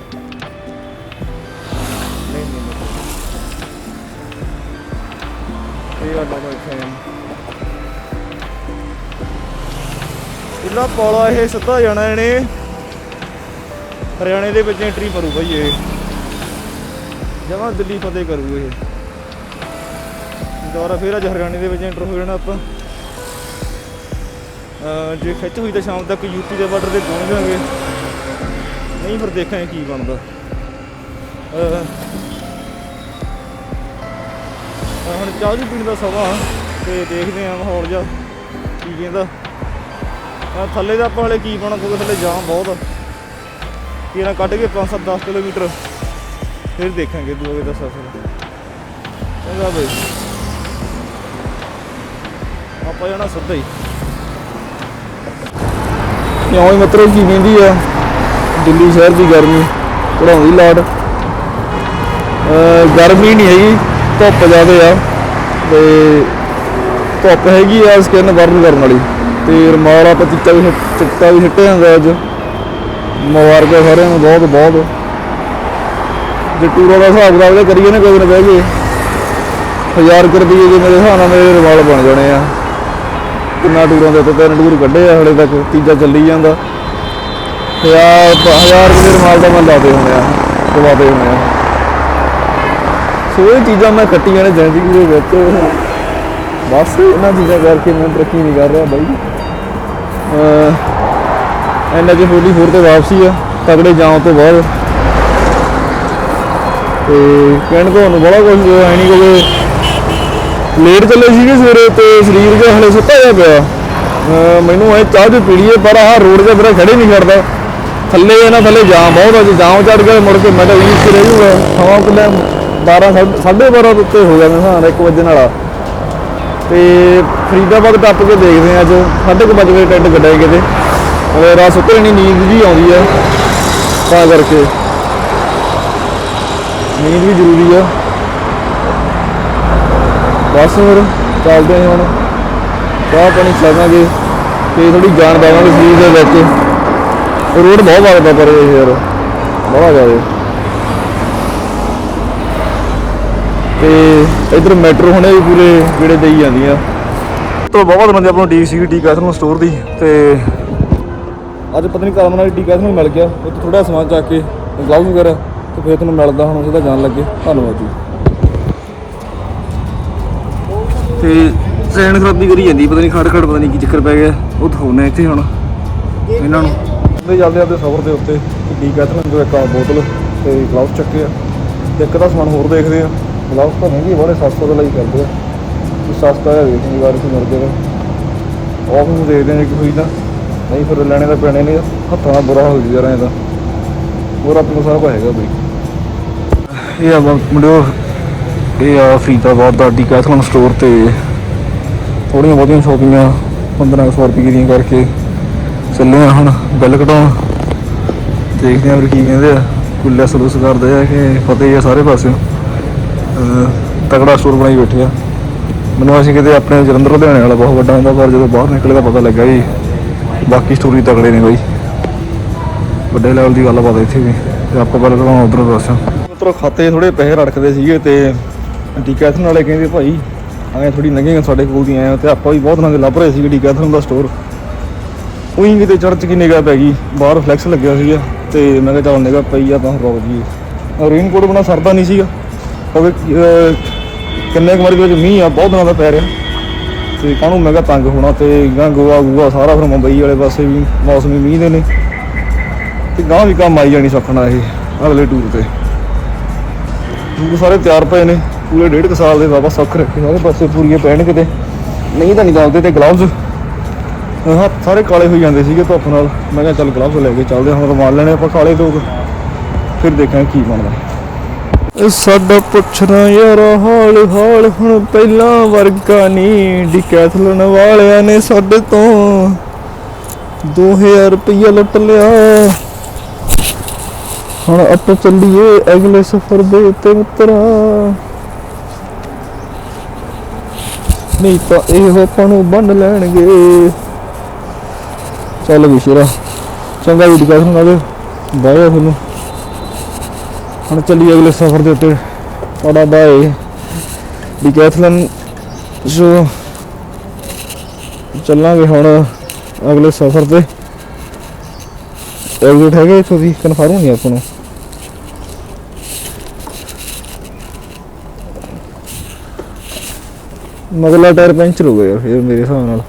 ਨਹੀਂ ਨਹੀਂ ਇਹ ਆਡਾ ਬਾਈ ਫੈਨ ਇੱਲਾ ਪੌਲਾ ਇਹ ਸਿੱਧਾ ਜਾਣਾ ਇਹਨੇ। ਹਰਿਆਣੇ ਦੇ ਵਿੱਚ ਐਂਟਰੀ ਕਰੂ ਭਾਈ ਇਹ। ਜਮਾ ਦਿੱਲੀ ਫਤਿਹ ਕਰੂ ਇਹ। ਦੁਬਾਰਾ ਫੇਰ ਅੱਜ ਹਰਿਆਣੇ ਦੇ ਵਿੱਚ ਐਂਟਰ ਹੋ ਜਾਣਾ ਆਪਾਂ। ਜੇ ਖਿੱਚ ਹੋਈ ਤਾਂ ਸ਼ਾਮ ਤੱਕ ਯੂਪੀ ਦੇ ਬਾਰਡਰ ਤੇ ਪਹੁੰਚ ਜਾਵਾਂਗੇ ਨਹੀਂ ਫਿਰ ਦੇਖਾਂਗੇ ਕੀ ਬਣਦਾ। ਹੁਣ ਚਾਹ ਦੀ ਪੀਣ ਦਾ ਸਮਾਂ ਤੇ ਦੇਖਦੇ ਆਂ ਮਾਹੌਲ ਜਾ ਕੀ ਕਹਿੰਦਾ। ਥੱਲੇ ਦਾ ਆਪਾਂ ਹਲੇ ਕੀ ਪਾਉਣਾ ਕਿਉਂਕਿ ਥੱਲੇ ਜਾਮ ਬਹੁਤ ਆ। ਤੇਰਾ ਕੱਢ ਕੇ 5-7 10 ਕਿਲੋਮੀਟਰ, ਫਿਰ ਦੇਖਾਂਗੇ ਦੂਏ ਦਾ ਸਫ਼ਰ। ਚੰਗਾ ਬਈ। ਆਪਾਂ ਜਾਣਾ ਸਿੱਧਾ ਹੀ। ਕਿਉਂ ਹੀ ਮਤਲਬ ਕੀ ਕਹਿੰਦੀ ਆ? ਦਿੱਲੀ ਸ਼ਹਿਰ ਦੀ ਗਰਮੀ ਚੜਾਉਂਦੀ ਲਾਟ। ਗਰਮੀ ਨਹੀਂ ਹੈਗੀ, ਧੁੱਪ ਜ਼ਿਆਦੇ ਆ। ਤੇ ਧੁੱਪ ਹੈਗੀ ਆ ਸਕਿਨ ਬਰਨ ਕਰਨ ਵਾਲੀ। ਤੇ ਰਮਾਲ ਆਪਾਂ ਚਿੱਟਾ ਵੀ ਚਿੱਟਾ ਵੀ ਹਿੱਟੇ ਹੁੰਦਾ ਅੱਜ। ਮੁਬਾਰਕਾਂ ਸਾਰਿਆਂ ਨੂੰ, ਬਹੁਤ ਬਹੁਤ। ਜੇ ਟੂਰਾਂ ਦਾ ਹਿਸਾਬ ਕਿਤਾਬ ਜੇ ਕਰੀਏ ਨਾ, ਕੋਈ ਨਾ ਬਹਿ ਗਏ। 1000 ਕੁ ਰੁਪਏ ਦੇ ਮੇਰੇ ਹਿਸਾਬ ਨਾਲ ਮੇਰੇ ਰਮਾਲ ਬਣ ਜਾਣੇ ਆ। ਕਿੰਨਾ ਟੂਰਾਂ ਦੇ ਉੱਤੇ ਤਿੰਨ ਟੂਰ ਕੱਢੇ ਆ ਹਲੇ ਤੱਕ, ਤੀਜਾ ਚੱਲੀ ਜਾਂਦਾ। ਹਜ਼ਾਰ ਹਜ਼ਾਰ ਰੁਪਏ ਦੇ ਰਮਾਲ ਦਾ ਮੈਂ ਲਾਦੇ ਹੋਣੇ ਆ ਦਵਾਦੇ ਹੋਣੇ ਆ। ਸੋ ਇਹ ਚੀਜ਼ਾਂ ਮੈਂ ਕੱਟੀਆਂ ਨੇ ਜ਼ਿੰਦਗੀ ਦੇ ਵਿੱਚ। ਬਸ ਇਹਨਾਂ ਚੀਜ਼ਾਂ ਕਰਕੇ ਮੈਂ ਤਰੱਕੀ ਨਹੀਂ ਕਰ ਰਿਹਾ ਬਾਈ। ਅਹ ਐਨ ਐਚ 44 ਤੇ ਵਾਪਸੀ ਆ, ਤਗੜੇ ਜਾਣ ਤੋਂ ਬਾਅਦ। ਤੇ ਕਹਿਣ ਤੋਂ ਤੁਹਾਨੂੰ ਬੜਾ ਕੁਝ ਐ ਨਹੀਂ ਕਿ ਲੇਟ ਚੱਲੇ ਸੀਗੇ ਸਵੇਰੇ ਤੇ ਸਰੀਰ ਜਿਹਾ ਹਲੇ ਸੁੱਤਾ ਜਿਹਾ ਪਿਆ। ਮੈਨੂੰ ਐ ਚਾਹ ਚ ਪੀ ਲਈਏ ਪਰ ਆਹ ਰੋਡ 'ਤੇ ਮੇਰਾ ਖੜੇ ਨਹੀਂ ਕਰਦਾ ਥੱਲੇ ਇਹਨਾਂ ਥੱਲੇ ਜਾਮ ਬਹੁਤ ਆ, ਜੇ ਜਾਮ ਚੜ ਗਿਆ ਮੁੜ ਕੇ ਮੈਂ ਤਾਂ ਵੀਰ ਤੇ ਰਹਿ ਜੂਗਾ। ਹਵਾ ਕਿੰਨਾ 12 ਸਾਢੇ 12 ਦੇ ਉੱਤੇ ਹੋ ਗਿਆ ਮੈਂ ਹਾਂ 1 ਵਜੇ ਨਾਲ ਤੇ ਫਰੀਦਾਬਾਦ ਟੱਪ ਕੇ ਦੇਖਦੇ ਆ ਅੱਜ। ਸਾਢੇ ਕੁ ਵਜੇ ਟੈਂਟ ਗੱਡਾਏ ਕਿਤੇ। ਅਰੇ ਰਾਤ ਸੁੱਤੇ ਨਹੀਂ ਨੀਂਦ ਜੀ ਆਉਂਦੀ ਆ। ਤਾਂ ਕਰਕੇ। ਨੀਂਦ ਵੀ ਜ਼ਰੂਰੀ ਆ। ਬਸ ਫਿਰ ਚੱਲਦੇ ਹਾਂ ਹੁਣ। ਚਾਹ ਪਾਣੀ ਛਕਾਂਗੇ ਤੇ ਥੋੜੀ ਜਾਨ ਦੇਵਾਂਗੇ ਸਰੀਰ ਦੇ ਵਿੱਚ। ਰੋਡ ਬਹੁਤ ਵਗਦਾ ਪਰ ਇਹ ਯਾਰ ਬਹੁਤ ਜ਼ਿਆਦਾ। ਤੇ ਇਧਰ ਮੈਟਰੋ ਹੁਣੇ ਵੀ ਪੂਰੇ ਜਿਹੜੇ ਦੇਈ ਜਾਂਦੀਆਂ। ਤੋਂ ਬਹੁਤ ਦਿਨਾਂ ਦੀ ਆਪਾਂ ਨੂੰ D C T Kaithal store ਦੀ ਤੇ ਅੱਜ ਪਤਾ ਨਹੀਂ ਕਦੋਂ ਨਾਲ ਟੀ ਕੈਥਲ ਮਿਲ ਗਿਆ। ਉਹ ਥੋੜਾ ਸਮਾਨ ਚੱਕ ਕੇ ਗਲਾਉਜ਼ ਵਗੈਰਾ ਤੇ ਫਿਰ ਤੁਹਾਨੂੰ ਮਿਲਦਾ ਹੁਣ ਉਹਦਾ ਜਾਣ ਲੱਗੇ। ਧੰਨਵਾਦ ਜੀ। ਤੇ ਟ੍ਰੇਨ ਖਰਾਬੀ ਕਰੀ ਜਾਂਦੀ ਪਤਾ ਨਹੀਂ ਖੜ ਖੜ ਪਤਾ ਨਹੀਂ ਕੀ ਚੱਕਰ ਪੈ ਗਿਆ। ਉਹ ਦਿਖਾਉਣੇ ਇੱਥੇ ਹੁਣ ਇਹਨਾਂ ਨੂੰ। ਤੇ ਚੱਲਦੇ ਆਪਦੇ ਸਫ਼ਰ ਦੇ ਉੱਤੇ ਡੀ ਕੈਥਲ ਜੋ ਇੱਕ ਆ ਬੋਤਲ ਤੇ ਗਲਾਵਸ ਚੱਕੇ ਆ। ਤੇ ਇੱਕ ਦਾ ਸਮਾਨ ਹੋਰ ਦੇਖਦੇ ਆ। ਗਲਾਵਸ ਤਾਂ ਮਹਿੰਗੇ ਬੜੇ 700 ਦੇ ਲਈ ਕਰਦੇ ਆ। ਸਸਤਾ ਹੈ ਵੇਖਣੀ ਵਾਰ ਸੀ ਮਿਲ ਜਾਵੇ। ਆਫ ਨੂੰ ਦੇਖਦੇ ਆ ਜੇ ਕੋਈ ਨਾ ਨਹੀਂ ਫਿਰ ਲੈਣੇ ਤਾਂ ਪੈਣੇ ਨਹੀਂ ਹੱਥਾਂ ਦਾ ਬੁਰਾ ਹੋ ਜੂਗਾ ਰਾਂ ਦਾ ਹੋਰ ਆਪਣੇ ਸਾਰਾ ਹੈਗਾ ਬਈ। ਇਹ ਆ ਮੁੰਡਿਓ ਇਹ ਆ ਫਰੀਦਾਬਾਦ ਦਾ ਡੀਕੈਥਲਨ ਸਟੋਰ ਤੇ ਥੋੜੀਆਂ ਬਹੁਤੀਆਂ ਸ਼ੋਪਿੰਗਾਂ 1500 ਰੁਪਏ ਦੀਆਂ ਕਰਕੇ ਚੱਲੇ ਆ ਹੁਣ ਬਿੱਲ ਕਢਾਉਣ। ਦੇਖਦੇ ਆ ਫਿਰ ਕੀ ਕਹਿੰਦੇ ਆ। ਕੋਈ ਲੈਸ ਲੁਸ ਕਰਦੇ ਆ ਕਿ ਪਤਾ ਹੀ ਆ ਸਾਰੇ ਪਾਸੇ ਤਕੜਾ ਸਟੋਰ ਬਣਾਈ ਬੈਠੇ ਆ। ਮੈਨੂੰ ਅਸੀਂ ਕਿਤੇ ਆਪਣੇ ਜਲੰਧਰ, ਲੁਧਿਆਣੇ ਵਾਲਾ ਬਹੁਤ ਵੱਡਾ ਹੁੰਦਾ, ਪਰ ਜਦੋਂ ਬਾਹਰ ਨਿਕਲੇ ਤਾਂ ਪਤਾ ਲੱਗਾ ਵੀ ਬਾਕੀ ਸਟੋਰੀ ਤਕੜੇ ਨੇ ਬਾਈ। ਵੱਡੇ ਲੈਵਲ ਦੀ ਗੱਲ ਬਾਤ ਇੱਥੇ ਵੀ। ਤੇ ਆਪਾਂ ਪਹਿਲਾਂ ਕਰਾਂ ਉਧਰ ਦੱਸ ਮਿੱਤਰੋ ਖਾਤੇ ਥੋੜੇ ਪੈਸੇ ਰੜਕਦੇ ਸੀਗੇ ਤੇ ਡੀਕੈਥਨ ਵਾਲੇ ਕਹਿੰਦੇ ਭਾਈ ਐਂ ਥੋੜੀ ਨੰਗੀਆਂ ਸਾਡੇ ਕੋਲ ਦੀ ਆਏ ਤੇ ਆਪਾਂ ਵੀ ਬਹੁਤ ਨੰਗੇ ਲੱਭ ਰਹੇ ਸੀਗੇ ਡੀਕੈਥਨ ਦਾ ਸਟੋਰ ਉਹੀ ਕਿਤੇ ਚਰਚ ਕੀ ਨਿਗਾਹ ਪੈ ਗਈ ਬਾਹਰ ਫਲੈਕਸ ਲੱਗਿਆ ਸੀਗਾ ਤੇ ਮੈਂ ਕਿਹਾ ਚੱਲ ਨਿਗਾਹ ਪਈ ਆ ਤਾਂ ਰੋਕ ਜੀ ਰੇਨ ਕੋਟ ਬਣਾ ਸਰਦਾ ਨਹੀਂ ਸੀਗਾ। ਕਿਉਂਕਿ ਅਹ, ਕਿੰਨੇ ਕੁ ਵਿੱਚ ਮੀਂਹ ਆ ਬਹੁਤ ਦਿਨਾਂ ਦਾ ਪੈ ਰਿਹਾ। ਤੇ ਕਾਹਨੂੰ ਮੈਂ ਕਿਹਾ ਤੰਗ ਹੋਣਾ ਤੇ ਗਾਂ ਗੋਆ ਗੋਆ ਸਾਰਾ ਫਿਰ ਮੁੰਬਈ ਵਾਲੇ ਪਾਸੇ ਵੀ ਮੌਸਮੀ ਮੀਂਹ ਦੇ ਨੇ। ਤੇ ਗਾਂ ਵੀ ਕੰਮ ਆਈ ਜਾਣੀ ਸੌਖਣਾ ਇਹ ਅਗਲੇ ਟੂਰ ਤੇ। ਸਾਰੇ ਤਿਆਰ ਪਏ ਨੇ। ਪੂਰੇ ਡੇਢ ਕੁ ਸਾਲ ਦੇ ਬਾਬਾ ਸੌਖ ਰੱਖੇ ਸਾਰੇ ਪਾਸੇ ਪੂਰੀਏ ਪੈਣ ਕਿਤੇ। ਨਹੀਂ ਤਾਂ ਨਹੀਂ ਦੱਸਦੇ ਤੇ ਗਲਵਜ਼ ਹੱਥ ਸਾਰੇ ਕਾਲੇ ਹੋਈ ਜਾਂਦੇ ਸੀਗੇ ਧੁੱਪ ਨਾਲ। ਮੈਂ ਕਿਹਾ ਚੱਲ ਗਲਵਜ਼ ਲੈ ਕੇ ਚੱਲਦੇ ਹੁਣ ਰੁਮਾਲ ਲੈਣੇ ਆਪਾਂ ਕਾਲੇ ਤੋਂ ਫਿਰ ਦੇਖਾਂ ਕੀ ਬਣਦਾ। ਇਹ ਸਾਡਾ ਪੁੱਛਣਾ ਯਾਰ, ਹਾਲ ਹਾਲ ਹੁਣ ਪਹਿਲਾਂ ਵਰਗਾ ਨਹੀਂ। ਡਿਕੈਥਲਨ ਵਾਲਿਆਂ ਨੇ ਸਾਡੇ ਤੋਂ 2000 ਰੁਪਇਆ ਲੁੱਟ ਲਿਆ। ਹੁਣ ਆਪਾਂ ਚੱਲੀਏ ਅਗਲੇ ਸਫ਼ਰ ਦੇ ਉੱਤੇ ਮਿੱਤਰਾ ਨਹੀਂ ਤਾਂ ਇਹ ਆਪਾਂ ਨੂੰ ਬੰਨ ਲੈਣਗੇ। ਚੱਲ ਵੀ ਸ਼ੇਰਾ ਚੰਗਾ ਵੀ ਡਿਕੈਥਲਨ ਵਾਲੇ ਬਾਏ ਤੁਹਾਨੂੰ। ਹੁਣ ਚੱਲੀ ਅਗਲੇ ਸਫ਼ਰ ਦੇ ਉੱਤੇ। ਤੁਹਾਡਾ ਬਾਏ। ਡਿਕੈਥਲਨ ਜੋ ਚੱਲਾਂਗੇ ਹੁਣ ਅਗਲੇ ਸਫ਼ਰ ਤੇ। ਐਗਜ਼ਿਟ ਹੈਗਾ ਇੱਥੋਂ ਦੀ ਕਨਫਰਮ ਨਹੀਂ ਆਪਾਂ ਨੂੰ। ਮਗਲਾ ਟਾਇਰ ਪੈਂਚਰ ਹੋ ਗਿਆ ਯਾਰ, ਫਿਰ ਮੇਰੇ ਹਿਸਾਬ ਨਾਲ।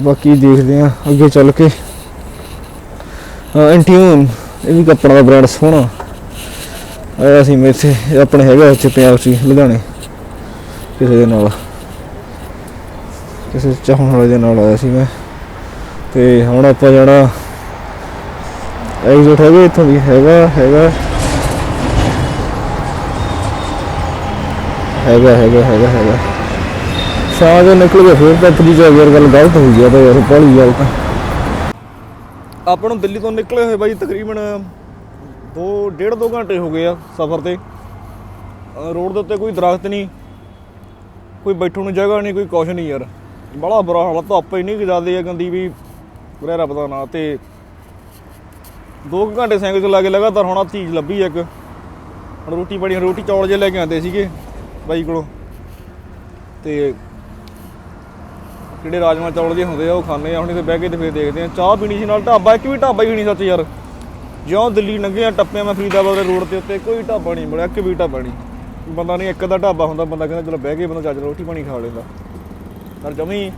ਬਾਕੀ ਦੇਖਦੇ ਆ ਅੱਗੇ ਚੱਲ ਕੇ। ਐਂਟੀਓਨ ਇਹ ਵੀ ਕੱਪੜਾ ਦਾ ਬ੍ਰਾਂਡ ਸੋਹਣਾ। ਆਇਆ ਸੀ ਮੇਰੇ ਇੱਥੇ ਆਪਣੇ ਹੈਗਾ ਇੱਥੇ ਪੰਜਾਬ 'ਚ, ਲੁਧਿਆਣੇ। ਕਿਸੇ ਦੇ ਨਾਲ। ਕਿਸੇ ਚਾਹਣ ਵਾਲੇ ਦੇ ਨਾਲ ਆਇਆ ਸੀ ਮੈਂ। ਤੇ ਹੁਣ ਆਪਾਂ ਜਾਣਾ। ਐਗਜ਼ਿਟ ਹੈਗਾ ਇੱਥੋਂ ਦੀ, ਹੈਗਾ ਹੈਗਾ। ਹੈਗਾ ਹੈਗਾ ਹੈਗਾ ਹੈਗਾ। ਸ਼ਾਮ ਦੇ ਨਿਕਲ ਗਏ ਫਿਰ ਤਾਂ ਤਰੀ ਜਾ ਗੱਲ ਗਲਤ ਹੋ ਗਿਆ ਤਾਂ ਯਾਰ ਬੜੀ ਗੱਲ ਤਾਂ। ਆਪਾਂ ਨੂੰ ਦਿੱਲੀ ਤੋਂ ਨਿਕਲੇ ਹੋਏ ਬਾਈ ਤਕਰੀਬਨ 2 ਡੇਢ 2 ਘੰਟੇ ਹੋ ਗਏ ਆ ਸਫ਼ਰ ਤੇ। ਰੋਡ ਦੇ ਉੱਤੇ ਕੋਈ ਦਰਖਤ ਨਹੀਂ, ਕੋਈ ਬੈਠਣ ਨੂੰ ਜਗ੍ਹਾ ਨਹੀਂ, ਕੋਈ ਕੁਛ ਨਹੀਂ ਯਾਰ। ਬੜਾ ਬੁਰਾ ਹਾਲ ਆ, ਧੁੱਪ ਇੰਨੀ ਕੁ ਜ਼ਿਆਦੇ ਆ ਗੰਦੀ ਵੀ ਬੁਰਾ ਰੱਬ ਦਾ ਨਾਂ ਤੇ। 2 ਘੰਟੇ ਸਾਈਕਲ ਚਲਾ ਕੇ ਲਗਾਤਾਰ ਹੁਣ ਆਹ ਚੀਜ਼ ਲੱਭੀ ਇੱਕ। ਰੋਟੀ ਬਣੀ ਰੋਟੀ ਚੌਲ ਜੇ ਲੈ ਕੇ ਆਂਦੇ ਸੀਗੇ। ਬਾਈ ਕੋਲੋਂ। ਤੇ ਜਿਹੜੇ ਰਾਜਮਾ ਚੌਲ ਜਿਹੇ ਹੁੰਦੇ ਆ, ਉਹ ਖਾਣੇ ਆ। ਹੁਣ ਇੱਥੇ ਬਹਿ ਕੇ ਤੇ ਫਿਰ ਦੇਖਦੇ ਆ। ਚਾਹ ਪੀਣੀ ਸੀ ਨਾਲ ਢਾਬਾ, ਇੱਕ ਵੀ ਢਾਬਾ ਹੀ ਨਹੀਂ ਸੱਚ ਯਾਰ। ਜਿਉਂ ਦਿੱਲੀ ਲੰਘੇ ਆ ਟੱਪਿਆ ਮੈਂ ਫਰੀਦਾਬਾਦ ਦੇ ਰੋਡ 'ਤੇ ਉੱਤੇ, ਕੋਈ ਢਾਬਾ ਨਹੀਂ ਮਿਲਿਆ, ਇੱਕ ਵੀ ਢਾਬਾ ਨਹੀਂ। ਬੰਦਾ ਨਹੀਂ, ਇੱਕ ਦਾ ਢਾਬਾ ਹੁੰਦਾ, ਬੰਦਾ ਕਹਿੰਦਾ, ਚਲੋ ਬਹਿ ਕੇ ਬੰਦਾ ਚੱਜ ਰੋਟੀ ਪਾਣੀ ਖਾ ਲੈਂਦਾ। ਪਰ ਜਮੀ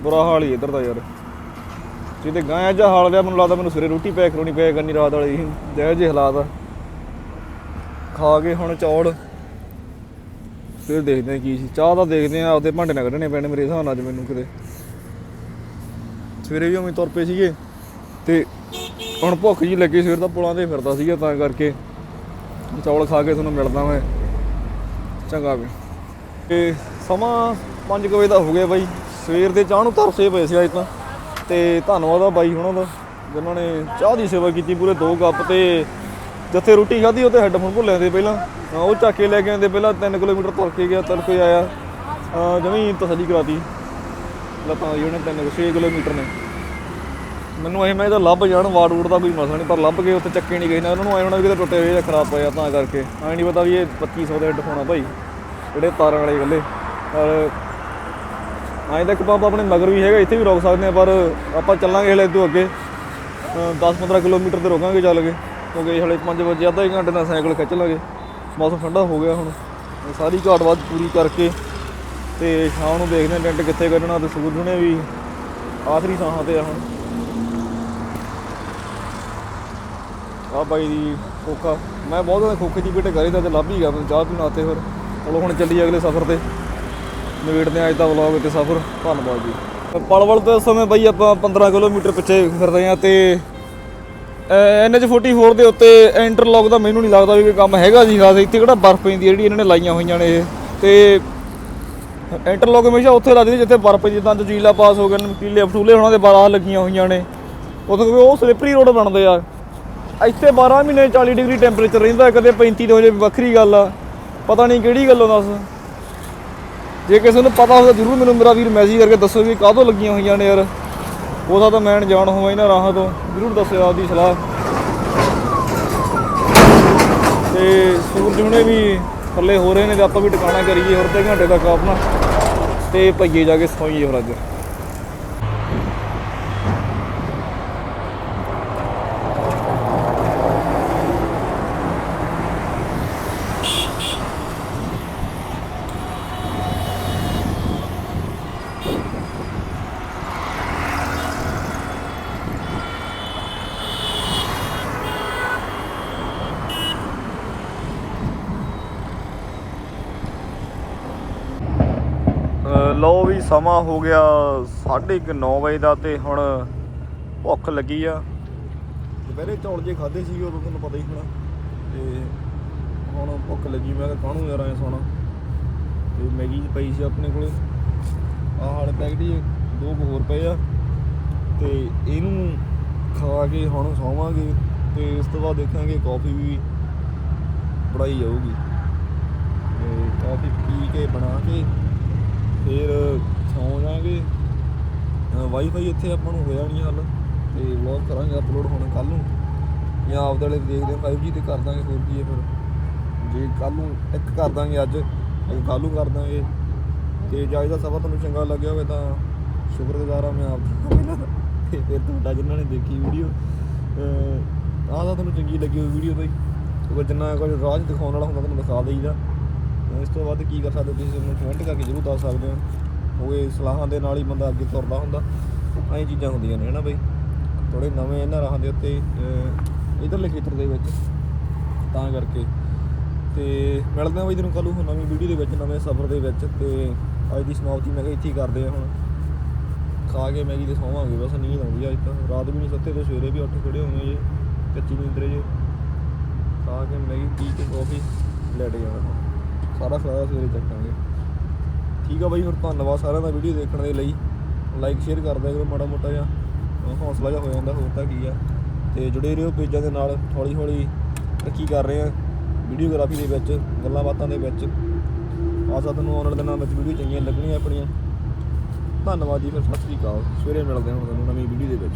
ਬੁਰਾ ਹਾਲ ਹੀ ਇੱਧਰ ਦਾ ਯਾਰ। ਜਿਹਦੇ ਗਾਂ ਜਾ ਹਾਲ ਰਿਹਾ, ਮੈਨੂੰ ਲੱਗਦਾ ਮੈਨੂੰ ਸਵੇਰੇ ਰੋਟੀ ਪੈਕ ਕਰਾਉਣੀ ਪਿਆ ਕਰਨੀ ਰਾਤ ਵਾਲੀ। ਜਿਹੋ ਜਿਹੇ ਹਾਲਾਤ ਆ। ਖਾ ਕੇ ਹੁਣ ਚੌਲ ਫਿਰ ਦੇਖਦੇ ਆ ਕੀ ਸੀ। ਚਾਹ ਤਾਂ ਦੇਖਦੇ ਆ ਆਪਦੇ ਭਾਂਡੇ ਨਾ ਕੱਢਣੇ ਪੈਣੇ ਮੇਰੇ ਹਿਸਾਬ ਨਾਲ ਅੱਜ ਮੈਨੂੰ ਕਿਤੇ। ਸਵੇਰੇ ਵੀ ਉਵੇਂ ਤੁਰ ਪਏ ਸੀਗੇ ਤੇ ਹੁਣ ਭੁੱਖ ਜੀ ਲੱਗੀ, ਸਵੇਰ ਦਾ ਪੁਲਾਂ ਤੇ ਫਿਰਦਾ ਸੀਗਾ ਤਾਂ ਕਰਕੇ ਚੌਲ ਖਾ ਕੇ ਤੁਹਾਨੂੰ ਮਿਲਦਾ ਮੈਂ। ਚੰਗਾ ਵੀ। ਤੇ ਸਮਾਂ 5 ਵਜੇ ਦਾ ਹੋ ਗਿਆ ਬਾਈ। ਸਵੇਰ ਦੇ ਚਾਹ ਨੂੰ ਤਰਸੇ ਪਏ ਸੀ ਅੱਜ ਤਾਂ। ਤੇ ਧੰਨਵਾਦ ਆ ਬਾਈ ਹੁਣਾਂ ਦਾ, ਜਿਨ੍ਹਾਂ ਨੇ ਚਾਹ ਦੀ ਸੇਵਾ ਕੀਤੀ, ਪੂਰੇ ਦੋ ਕੱਪ ਤੇ ਜਿੱਥੇ ਰੋਟੀ ਖਾਧੀ ਉੱਥੇ ਹੈੱਡਫੋਨ ਭੁੱਲ ਜਾਂਦੇ ਪਹਿਲਾਂ। ਹਾਂ, ਉਹ ਚੱਕ ਕੇ ਲੈ ਕੇ ਆਉਂਦੇ ਪਹਿਲਾਂ 3 ਕਿਲੋਮੀਟਰ ਤੁਰ ਕੇ ਗਿਆ ਤੁਰ ਕੇ ਆਇਆ। ਅਹ ਜਮੀ ਤਸੱਲੀ ਕਰਾਤੀ। ਲੱਤਾਂ ਦੀ ਉਹਨੇ 3 6 ਕਿਲੋਮੀਟਰ ਨੇ। ਮੈਨੂੰ ਐ ਮੈਂ ਇਹਦਾ ਲੱਭ ਜਾਣ ਵਾਰਡ ਵੂੜ ਦਾ ਕੋਈ ਮਸਲਾ ਨਹੀਂ ਪਰ ਲੱਭ ਕੇ ਉੱਥੇ ਚੱਕੇ ਨਹੀਂ ਗਏ। ਨਾ ਉਹਨਾਂ ਨੂੰ ਐ ਹੋਣਾ ਵੀ ਕਿਤੇ ਟੁੱਟੇ ਹੋਏ ਜਾਂ ਖਰਾਬ ਪਿਆ ਤਾਂ ਕਰਕੇ। ਐ ਨਹੀਂ ਪਤਾ ਵੀ ਇਹ 2500 ਦੇ ਹੈੱਡਫੋਨ ਆ ਭਾਈ ਜਿਹੜੇ ਤਾਰਾਂ ਵਾਲੇ ਗੱਲੇ ਪਰ ਐਂ ਤਾਂ ਇੱਕ ਆਪਣੇ ਮਗਰ ਵੀ ਹੈਗਾ ਇੱਥੇ ਵੀ ਰੋਕ ਸਕਦੇ ਆ ਪਰ ਆਪਾਂ ਚੱਲਾਂਗੇ ਹਲੇ ਤੋਂ ਅੱਗੇ। 10-15 ਕਿਲੋਮੀਟਰ ਤੇ ਰੋਕਾਂਗੇ ਚੱਲ ਕੇ। ਕਿਉਂਕਿ ਹਲੇ 5 ਵਜੇ, ਅੱਧਾ ਇੱਕ ਘੰਟੇ ਨਾਲ ਸਾਈਕਲ ਖਿੱਚ ਲਾਂਗੇ। ਮੌਸਮ ਠੰਡਾ ਹੋ ਗਿਆ ਹੁਣ। ਸਾਰੀ ਘਾਟ ਵੱਧ ਪੂਰੀ ਕਰਕੇ ਤੇ ਸ਼ਾਮ ਨੂੰ ਦੇਖਦੇ ਹਾਂ ਟੈਂਟ ਕਿੱਥੇ ਕੱਢਣਾ ਤੇ ਸੂਰਜ ਨੇ ਵੀ ਆਖਰੀ ਸਾਹਾਂ ਤੇ ਆ ਹੁਣ। ਆ ਬਾਈ ਦੀ ਖੋਖਾ। ਮੈਂ ਬਹੁਤ ਜ਼ਿਆਦਾ ਖੋਖੇ ਦੀ ਬੇਟੇ ਕਰੀ ਤਾਂ ਤੇ ਲੱਭ ਹੀ ਗਿਆ, ਮੈਨੂੰ ਚਾਹ ਪੀਣ ਆਤੇ ਫਿਰ। ਚਲੋ ਹੁਣ ਚੱਲੀ ਅਗਲੇ ਸਫ਼ਰ ਤੇ। ਨਵੇੜਦੇ ਹਾਂ ਅੱਜ ਦਾ ਵਲੌਗ ਤੇ ਸਫ਼ਰ। ਧੰਨਵਾਦ ਜੀ। ਪਲਵਲ ਤੋਂ ਇਸ ਸਮੇਂ ਬਾਈ ਆਪਾਂ 15 ਕਿਲੋਮੀਟਰ ਪਿੱਛੇ ਫਿਰਦੇ ਹਾਂ ਤੇ ਐਨਐਚ 44 ਦੇ ਉੱਤੇ ਇੰਟਰਲੌਕ ਦਾ ਮੈਨੂੰ ਨਹੀਂ ਲੱਗਦਾ ਵੀ ਕੋਈ ਕੰਮ ਹੈਗਾ ਜੀ ਖਾਸ, ਇੱਥੇ ਕਿਹੜਾ ਬਰਫ਼ ਪੈਂਦੀ ਹੈ ਜਿਹੜੀ ਇਹਨਾਂ ਨੇ ਲਾਈਆਂ ਹੋਈਆਂ ਨੇ ਇਹ। ਤੇ ਇੰਟਰਲੌਕ ਹਮੇਸ਼ਾ ਉੱਥੇ ਲੱਗਦੀ ਜਿੱਥੇ ਬਰਫ਼ ਪੈਂਦੀ ਜਿੱਦਾਂ ਜੀਲਾ ਪਾਸ ਹੋ ਗਿਆ ਨਮਕੀਲੇ ਫਟੂਲੇ ਉਹਨਾਂ ਦੇ ਬਾਰਾਂ ਲੱਗੀਆਂ ਹੋਈਆਂ ਨੇ। ਉੱਥੇ ਕਿਉਂਕਿ ਉਹ ਸਲਿੱਪਰੀ ਰੋਡ ਬਣਦੇ ਆ। ਇੱਥੇ 12 ਮਹੀਨੇ 40 ਡਿਗਰੀ ਟੈਂਪਰੇਚਰ ਰਹਿੰਦਾ ਕਦੇ 35 ਤੇ ਹੋ ਜੇ ਵੱਖਰੀ ਗੱਲ ਆ। ਪਤਾ ਨਹੀਂ ਕਿਹੜੀ ਗੱਲੋਂ ਦੱਸ। ਜੇ ਕਿਸੇ ਨੂੰ ਪਤਾ ਹੋਵੇ ਜਰੂਰ ਮੈਨੂੰ ਮੇਰਾ ਵੀਰ ਮੈਸੇਜ ਕਰਕੇ ਦੱਸੋ ਵੀ ਕਾਹਦੋਂ ਲੱਗੀਆਂ ਹੋਈਆਂ ਨੇ ਯਾਰ। ਉਹਦਾ ਤਾਂ ਮੈਂ ਜਾਣ ਹੋਵਾਂ ਇਹਨਾਂ ਰਾਹਾਂ ਤੋਂ। ਜਰੂਰ ਦੱਸਿਓ ਆਪਦੀ ਸਲਾਹ। ਤੇ ਸੂਰਜ ਹੁਣੇ ਵੀ ਥੱਲੇ ਹੋ ਰਹੇ ਨੇ ਤੇ ਆਪਾਂ ਵੀ ਟਿਕਾਣਾ ਕਰੀਏ, ਹੋਰ ਤੇ ਘੰਟੇ ਤੱਕ ਆਪਣਾ। ਤੇ ਭਈਏ ਜਾ ਕੇ ਸੌਈਏ ਹੋਰ ਅੱਜ। ਲਓ ਵੀ ਸਮਾਂ ਹੋ ਗਿਆ 9:30 ਵਜੇ ਦਾ ਤੇ ਹੁਣ ਭੁੱਖ ਲੱਗੀ ਆ। ਦੁਪਹਿਰੇ ਚੌਲ ਜੇ ਖਾਦੇ ਸੀ ਉਦੋਂ ਤੁਹਾਨੂੰ ਪਤਾ ਹੀ ਹੋਣਾ। ਤੇ ਹੁਣ ਭੁੱਖ ਲੱਗੀ, ਮੈਂ ਕਿਹਾ ਕਾਹਨੂੰ ਯਾਰ ਐ ਸੋਣਾ। ਤੇ ਮੈਗੀ ਜਿਹੀ ਪਈ ਸੀ ਆਪਣੇ ਕੋਲੇ। ਆਹ ਹਾਲੇ ਪੈਕਟ ਹੀ ਦੋ ਕੁ ਹੋਰ ਪਏ ਆ। ਤੇ ਇਹਨੂੰ ਖਾ ਕੇ ਹੁਣ ਸੌਵਾਂਗੇ ਤੇ ਇਸ ਤੋਂ ਬਾਅਦ ਦੇਖਾਂਗੇ ਕਾਫੀ ਵੀ ਬਣਾਈ ਜਾਊਗੀ। ਤੇ ਕਾਫੀ ਪੀ ਕੇ ਬਣਾ ਕੇ ਫਿਰ ਸੌਂ ਜਾਾਂਗੇ ਵਾਈਫਾਈ ਇੱਥੇ ਆਪਾਂ ਨੂੰ ਹੋਇਆ ਨਹੀਂ ਹੱਲ, ਤੇ ਵਲੌਗ ਕਰਾਂਗੇ ਅਪਲੋਡ ਹੋਣਾ ਕੱਲ ਨੂੰ। ਜਾਂ ਆਪਦੇ ਵਾਲੇ ਦੇਖਦੇ ਹਾਂ 5G ਤੇ ਕਰ ਦਾਂਗੇ ਹੋਰ ਕੀ ਹੈ ਫਿਰ। ਜੇ ਕੱਲ ਨੂੰ ਇੱਕ ਕਰ ਦਾਂਗੇ ਅੱਜ ਕੱਲ ਨੂੰ ਕਰ ਦਾਂਗੇ। ਤੇ ਜੇ ਅੱਜ ਦਾ ਸਫ਼ਰ ਤੁਹਾਨੂੰ ਚੰਗਾ ਲੱਗਿਆ ਹੋਵੇ ਤਾਂ ਸ਼ੁਕਰਗੁਜ਼ਾਰ ਹਾਂ ਮੈਂ ਆਪ ਦਾ। ਤੇ ਫਿਰ ਤੁਹਾਡਾ ਜਿਨ੍ਹਾਂ ਨੇ ਦੇਖੀ ਵੀਡੀਓ ਆਹ ਤਾਂ ਤੁਹਾਨੂੰ ਚੰਗੀ ਲੱਗੀ ਹੋਈ ਵੀਡੀਓ ਬਈ। ਕਿਉਂਕਿ ਜਿੰਨਾ ਕੁਝ ਰਾਜ ਦਿਖਾਉਣ ਵਾਲਾ ਹੁੰਦਾ, ਤੁਹਾਨੂੰ ਦਿਖਾ ਦੇਈਦਾ। ਇਸ ਤੋਂ ਵੱਧ ਕੀ ਕਰ ਸਕਦੇ ਤੁਸੀਂ ਮੈਨੂੰ ਕਮੈਂਟ ਕਰਕੇ ਜ਼ਰੂਰ ਦੱਸ ਸਕਦੇ ਹੋ। ਹੋਏ ਸਲਾਹਾਂ ਦੇ ਨਾਲ ਹੀ ਬੰਦਾ ਅੱਗੇ ਤੁਰਦਾ ਹੁੰਦਾ। ਐਂ ਚੀਜ਼ਾਂ ਹੁੰਦੀਆਂ ਨੇ ਹਨਾ ਬਈ? ਥੋੜੇ ਨਵੇਂ ਇਹਨਾਂ ਰਾਹਾਂ ਦੇ ਉੱਤੇ ਅਹ, ਇੱਧਰਲੇ ਖੇਤਰ ਦੇ ਵਿੱਚ। ਤਾਂ ਕਰਕੇ। ਤੇ ਮਿਲਦੇ ਹਾਂ ਬਈ ਤੈਨੂੰ ਕੱਲ੍ਹ ਨਵੀਂ ਵੀਡੀਓ ਦੇ ਵਿੱਚ ਨਵੇਂ ਸਫ਼ਰ ਦੇ ਵਿੱਚ। ਤੇ ਅੱਜ ਦੀ ਸਮਾਪਤੀ ਮੈਂ ਕਿਹਾ ਇੱਥੇ ਹੀ ਕਰਦੇ ਆ ਹੁਣ। ਖਾ ਕੇ ਮੈਗੀ ਤੇ ਸੌਵਾਂਗੇ ਬਸ ਨੀਂਦ ਆਉਂਦੀ ਆ ਅੱਜ ਤਾਂ। ਰਾਤ ਵੀ ਨਹੀਂ ਸੁੱਤੇ ਤੇ ਸਵੇਰੇ ਵੀ ਉੱਠ ਖੜੇ ਹੋਏ ਜੇ ਕੱਚੀ ਨੀਂਦਰੇ ਜੇ। ਖਾ ਕੇ ਮੈਗੀ ਪੀ ਕੇ ਕਾਫੀ ਲੈਟ ਜਾਣਾ। ਹੁਣ ਸਾਰਾ ਸਾਰਾ ਸਵੇਰੇ ਚੱਕਾਂਗੇ ਠੀਕ ਆ ਬਾਈ ਫਿਰ ਧੰਨਵਾਦ ਸਾਰਿਆਂ ਦਾ ਵੀਡੀਓ ਦੇਖਣ ਦੇ ਲਈ। ਲਾਈਕ ਸ਼ੇਅਰ ਕਰ ਦਿਆ ਕਰੋ ਮਾੜਾ ਮੋਟਾ ਜਿਹਾ। ਅਹ ਹੌਸਲਾ ਜਿਹਾ ਹੋ ਜਾਂਦਾ, ਹੋਰ ਤਾਂ ਕੀ ਆ। ਤੇ ਜੁੜੇ ਰਹੋ ਪੇਜਾਂ ਦੇ ਨਾਲ, ਹੌਲੀ ਹੌਲੀ ਤਰੱਕੀ ਕਰ ਰਹੇ ਆ ਵੀਡੀਓਗ੍ਰਾਫੀ ਦੇ ਵਿੱਚ, ਗੱਲਾਂ ਬਾਤਾਂ ਦੇ ਵਿੱਚ। ਆਸਾ ਤੁਹਾਨੂੰ ਆਉਣ ਵਾਲੇ ਦਿਨਾਂ ਵਿੱਚ ਵੀਡੀਓ ਚੰਗੀਆਂ ਲੱਗਣੀਆਂ ਆਪਣੀਆਂ। ਧੰਨਵਾਦ ਜੀ, ਫਿਰ ਸਤਿ ਸ੍ਰੀ ਅਕਾਲ। ਸਵੇਰੇ ਮਿਲਦੇ ਹਾਂ ਹੁਣ ਤੁਹਾਨੂੰ ਨਵੀਂ ਵੀਡੀਓ ਦੇ ਵਿੱਚ।